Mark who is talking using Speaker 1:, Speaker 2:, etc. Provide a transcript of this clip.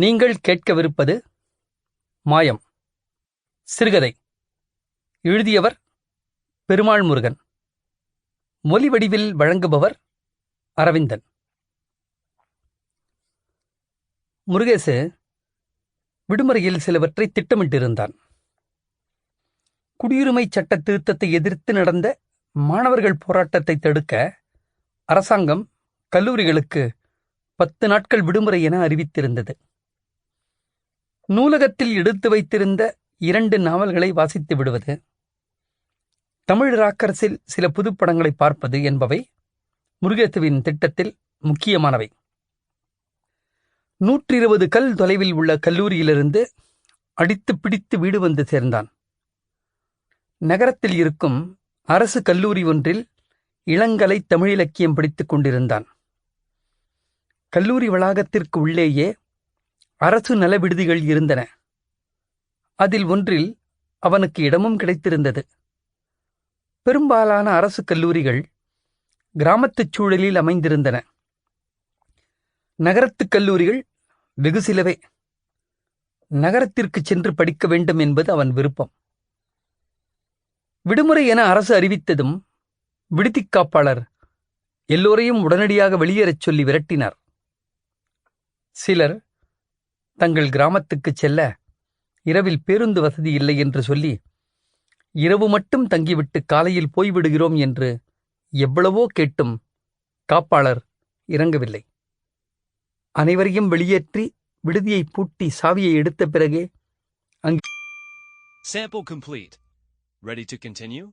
Speaker 1: நீங்கள் கேட்கவிருப்பது மாயம். சிறுகதை. எழுதியவர் பெருமாள் முருகன் மொழி வடிவில் வழங்குபவர் அரவிந்தன். முருகேசு விடுமுறையில் சிலவற்றை திட்டமிட்டிருந்தான். குடியுரிமை சட்ட திருத்தத்தை எதிர்த்து நடந்த மாணவர்கள் போராட்டத்தை தடுக்க அரசாங்கம் கல்லூரிகளுக்கு பத்து நாட்கள் விடுமுறை என அறிவித்திருந்தது. நூலகத்தில் எடுத்து வைத்திருந்த இரண்டு நாவல்களை வாசித்து விடுவது தமிழ் ராக்கரசில் சில புதுப்படங்களை பார்ப்பது என்பவை முருகேத்துவின் திட்டத்தில் முக்கியமானவை. நூற்றி இருபது கல் தொலைவில் உள்ள கல்லூரியிலிருந்து அடித்து பிடித்து வீடு வந்து சேர்ந்தான். நகரத்தில் இருக்கும் அரசு கல்லூரி ஒன்றில் இளங்கலை தமிழிலக்கியம் படித்துக் கொண்டிருந்தான். கல்லூரி வளாகத்திற்கு உள்ளேயே அரசு நல விடுதிகள் இருந்தன. அதில் ஒன்றில் அவனுக்கு இடமும் கிடைத்திருந்தது. பெரும்பாலான அரசு கல்லூரிகள் கிராமத்துச் சூழலில் அமைந்திருந்தன. நகரத்துக் கல்லூரிகள் வெகு சிலவே. நகரத்திற்கு சென்று படிக்க வேண்டும் என்பது அவன் விருப்பம். விடுமுறை என அரசு அறிவித்ததும் விடுதிக் காப்பாளர் எல்லோரையும் உடனடியாக வெளியேறச் சொல்லி விரட்டினார். சிலர் தங்கள் கிராமத்துக்குச் செல்ல இரவில் பேருந்து வசதி இல்லை என்று சொல்லி இரவு மட்டும் தங்கிவிட்டு காலையில் போய்விடுகிறோம் என்று எவ்வளவோ கேட்டும் காப்பாளர் இறங்கவில்லை அனைவரையும் வெளியேற்றி விடுதியை பூட்டி சாவியை எடுத்த பிறகே
Speaker 2: Sample complete. Ready to continue?